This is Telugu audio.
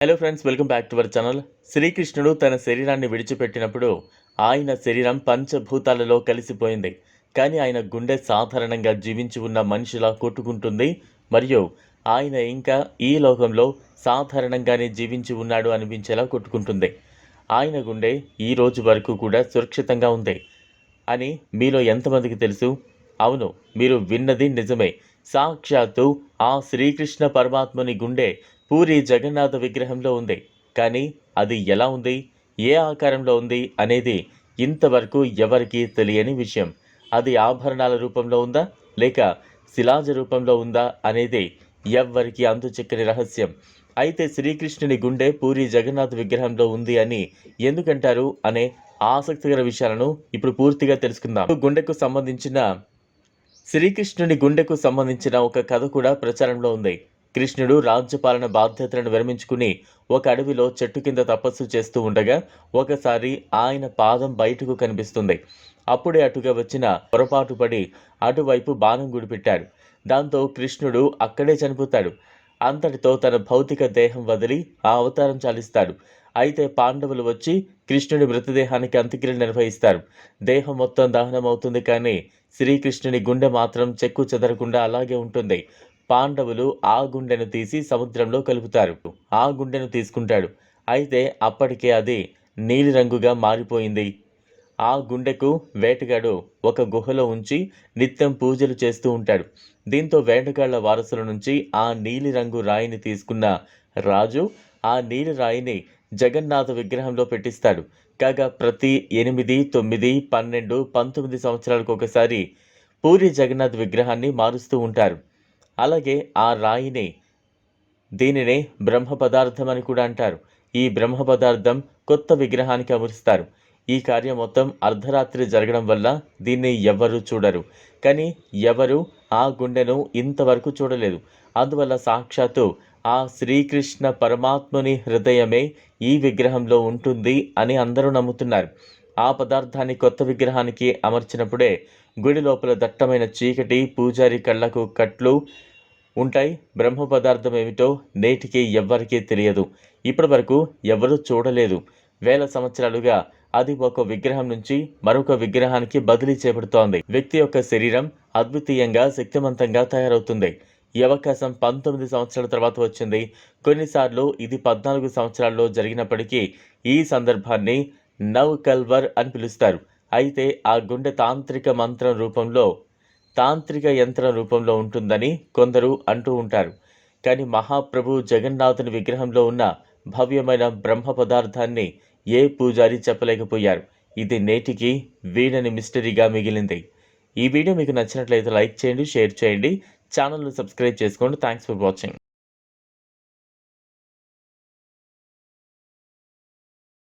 Hello friends welcome back to our channel శ్రీకృష్ణుడు తన శరీరాన్ని విడిచిపెట్టినప్పుడు ఆయన శరీరం పంచభూతాలలో కలిసిపోయింది. కానీ ఆయన గుండె సాధారణంగా జీవించి ఉన్న మనిషిలా కొట్టుకుంటుంది. మరియు ఆయన ఇంకా ఈ లోకంలో సాధారణంగానే జీవించి ఉన్నాడు అనిపించేలా కొట్టుకుంటుంది. ఆయన గుండె ఈ రోజు వరకు కూడా సురక్షితంగా ఉంది అని మీలో ఎంతమందికి తెలుసు? అవును మీరు విన్నది నిజమే. సాక్షాత్తు ఆ శ్రీకృష్ణ పరమాత్మని గుండె పూరి జగన్నాథ విగ్రహంలో ఉంది. కానీ అది ఎలా ఉంది? ఏ ఆకారంలో ఉంది అనేది ఇంతవరకు ఎవరికీ తెలియని విషయం. అది ఆభరణాల రూపంలో ఉందా? లేక శిలాజ రూపంలో ఉందా అనేది ఎవ్వరికీ అందుచిక్కని రహస్యం. అయితే శ్రీకృష్ణుని గుండె పూరి జగన్నాథ్ విగ్రహంలో ఉంది అని ఎందుకంటారు అనే ఆసక్తికర విషయాలను ఇప్పుడు పూర్తిగా తెలుసుకుందాం. గుండెకు సంబంధించిన శ్రీకృష్ణుని గుండెకు సంబంధించిన ఒక కథ కూడా ప్రచారంలో ఉంది. కృష్ణుడు రాజ్యపాలన బాధ్యతలను విరమించుకుని ఒక అడవిలో చెట్టు కింద తపస్సు చేస్తూ ఉండగా ఒకసారి ఆయన పాదం బయటకు కనిపిస్తుంది. అప్పుడే అటుగా వచ్చిన పొరపాటు పడి అటువైపు బాణం గుడిపెట్టాడు. దాంతో కృష్ణుడు అక్కడే చనిపోతాడు. అంతటితో తన భౌతిక దేహం వదిలి ఆ అవతారం చాలిస్తాడు. అయితే పాండవులు వచ్చి కృష్ణుడి మృతదేహానికి అంత్యక్రియలు నిర్వహిస్తారు. దేహం మొత్తం దహనం అవుతుంది కానీ శ్రీకృష్ణుని గుండె మాత్రం చెక్కు చెదరకుండా అలాగే ఉంటుంది. పాండవులు ఆ గుండెను తీసి సముద్రంలో కలుపుతారు. ఆ గుండెను తీసుకుంటాడు. అయితే అప్పటికే అది నీలిరంగుగా మారిపోయింది. ఆ గుండెకు వేటగాడు ఒక గుహలో ఉంచి నిత్యం పూజలు చేస్తూ ఉంటాడు. దీంతో వేటగాళ్ళ వారసుల నుంచి ఆ నీలిరంగు రాయిని తీసుకున్న రాజు ఆ నీలి రాయిని జగన్నాథ విగ్రహంలో పెట్టిస్తాడు. కాగా ప్రతి ఎనిమిది తొమ్మిది పన్నెండు పంతొమ్మిది సంవత్సరాలకు ఒకసారి పూరి జగన్నాథ్ విగ్రహాన్ని మారుస్తూ ఉంటారు. అలాగే ఆ రాయిని దీనినే బ్రహ్మ పదార్థం అని కూడా అంటారు. ఈ బ్రహ్మ పదార్థం కొత్త విగ్రహానికి అమరుస్తారు. ఈ కార్యం మొత్తం అర్ధరాత్రి జరగడం వల్ల దీన్ని ఎవరు చూడరు. కానీ ఎవరు ఆ గుండెను ఇంతవరకు చూడలేదు. అందువల్ల సాక్షాత్తు ఆ శ్రీకృష్ణ పరమాత్ముని హృదయమే ఈ విగ్రహంలో ఉంటుంది అని అందరూ నమ్ముతున్నారు. ఆ పదార్థాన్ని కొత్త విగ్రహానికి అమర్చినప్పుడే గుడి లోపల దట్టమైన చీకటి పూజారి కళ్ళకు కట్లు ఉంటాయి. బ్రహ్మ పదార్థం ఏమిటో నేటికి ఎవ్వరికీ తెలియదు. ఇప్పటి వరకు ఎవరూ చూడలేదు. వేల సంవత్సరాలుగా అది ఒక విగ్రహం నుంచి మరొక విగ్రహానికి బదిలీ చేపడుతోంది. వ్యక్తి యొక్క శరీరం అద్వితీయంగా శక్తివంతంగా తయారవుతుంది. ఈ అవకాశం పంతొమ్మిది సంవత్సరాల తర్వాత వచ్చింది. కొన్నిసార్లు ఇది పద్నాలుగు సంవత్సరాల్లో జరిగినప్పటికీ ఈ సందర్భాన్ని నవ్ కల్వర్ అని పిలుస్తారు. అయితే ఆ గుండె తాంత్రిక మంత్రం రూపంలో తాంత్రిక యంత్రం రూపంలో ఉంటుందని కొందరు అంటూ ఉంటారు. కానీ మహాప్రభు జగన్నాథుని విగ్రహంలో ఉన్న భవ్యమైన బ్రహ్మ పదార్థాన్ని ఏ పూజారి చెప్పలేకపోయారు. ఇది నేటికి వీడని మిస్టరీగా మిగిలింది. ఈ వీడియో మీకు నచ్చినట్లయితే లైక్ చేయండి షేర్ చేయండి. ఛానల్ను సబ్స్క్రైబ్ చేసుకోండి. Thanks for watching.